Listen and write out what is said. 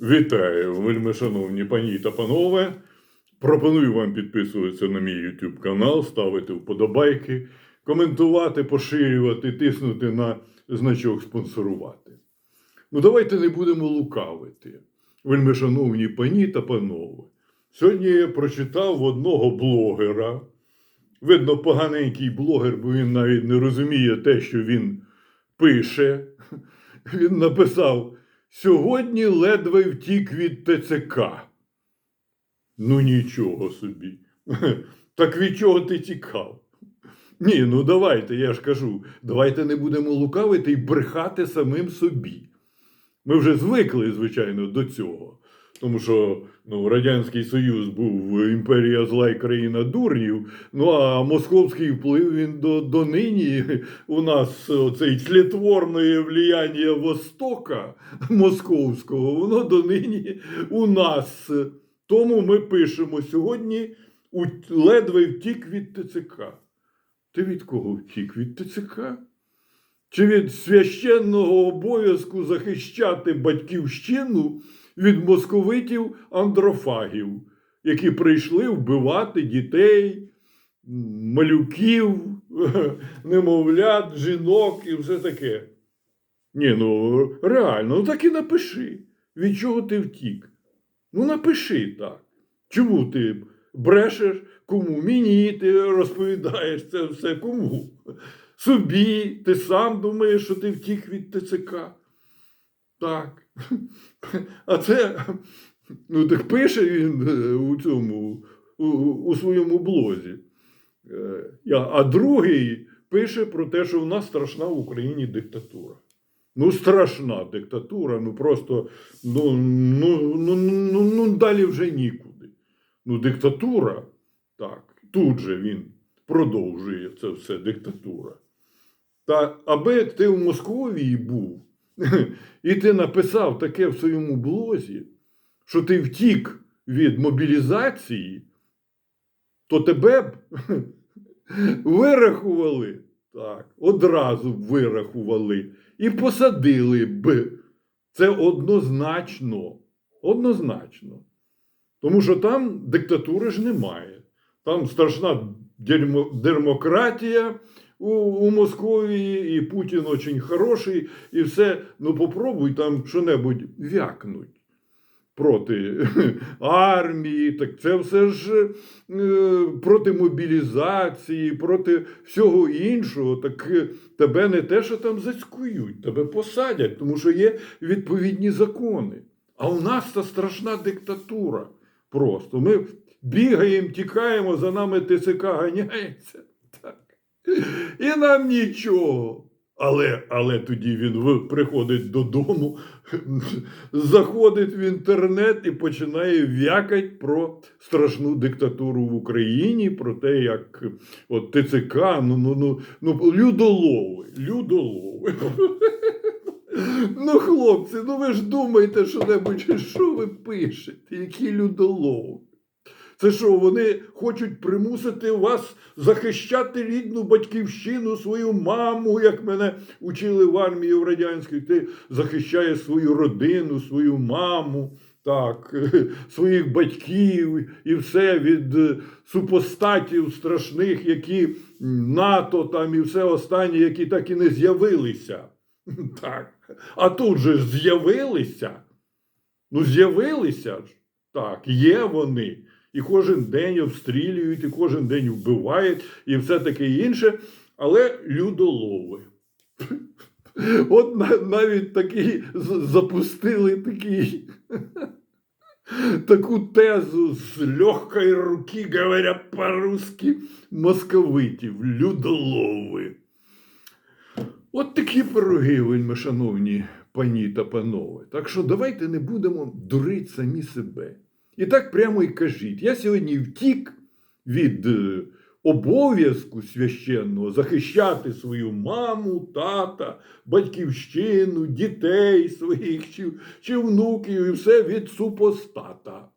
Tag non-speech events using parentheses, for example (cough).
Вітаю, вельми шановні пані та панове. Пропоную вам підписуватися на мій YouTube канал, ставити вподобайки, коментувати, поширювати, тиснути на значок спонсорувати. Ну, давайте не будемо лукавити. Вельми шановні пані та панове. Сьогодні я прочитав одного блогера. Видно, поганенький блогер, бо він навіть не розуміє те, що він пише. Він написав: сьогодні ледве втік від ТЦК. Ну нічого собі. (laughs) Так від чого ти тікав? Ні, ну давайте, я ж кажу, давайте не будемо лукавити і брехати самим собі. Ми вже звикли, звичайно, до цього. Тому що ну, Радянський Союз був імперія зла і країна дурнів, ну а московський вплив він до, до нині у нас цей тлітворне влияння Востока московського, воно до нині у нас. Тому ми пишемо сьогодні у- ледве втік від ТЦК. Ти від кого втік? Від ТЦК? Чи від священного обов'язку захищати батьківщину від московитів андрофагів, які прийшли вбивати дітей, малюків, (laughs) немовлят, жінок і все таке? Ні, ну реально, ну так і напиши. Від чого ти втік? Ну напиши так. Чому ти брешеш? Кому? Мені ти розповідаєш це все кому? Собі, ти сам думаєш, що ти втік від ТЦК. Так. А це, ну так пише він е, у цьому, у, у своєму блозі. Е, А другий пише про те, що в нас страшна в Україні диктатура. Ну, страшна диктатура, ну просто ну, ну, ну, ну, ну далі вже нікуди. Ну, диктатура, так, тут же він продовжує це все диктатура. Та аби ти в Московії був, і ти написав таке в своєму блозі, що ти втік від мобілізації, то тебе б (laughs) вирахували. Так, одразу б вирахували і посадили б. Це однозначно. Однозначно. Тому що там диктатури ж немає. Там страшна демократія у, у Московії, і Путін очень хороший, і все. Ну попробуй там що-небудь вякнуть проти (laughs) армії, так це все ж е, проти мобілізації, проти всього іншого. Так е, тебе не те, що там зацькують, тебе посадять, тому що є відповідні закони. А у нас це страшна диктатура. Просто ми бігаємо, тікаємо, за нами ТСК ганяється. І нам нічого. Але, але тоді він приходить додому, заходить в інтернет і починає вякати про страшну диктатуру в Україні, про те, як от ТЦК, ну, ну, ну, ну людолови, людолови. Ну, хлопці, ну ви ж думаєте, що небудь, що ви пишете, які людолови. Це що, вони хочуть примусити вас захищати рідну батьківщину, свою маму, як мене учили в армії в радянській. Ти захищаєш свою родину, свою маму, так, (laughs) своїх батьків і все від е, супостатів страшних, які НАТО там і все останнє, які так і не з'явилися. (laughs) Так. А тут же з'явилися. Ну, з'явилися ж. Так, є вони. І кожен день обстрілюють, і кожен день вбивають, і все таке інше. Але людолови. (laughs) От навіть такий запустили такий, (laughs) таку тезу з легкої руки, говоря по-русски, московитів, людолови. От такі пироги, вельми шановні пані та панове. Так що давайте не будемо дурити самі себе. І так прямо і кажіть: я сьогодні втік від е, обов'язку священного захищати свою маму, тата, батьківщину, дітей своїх чи, чи внуків, і все від супостата.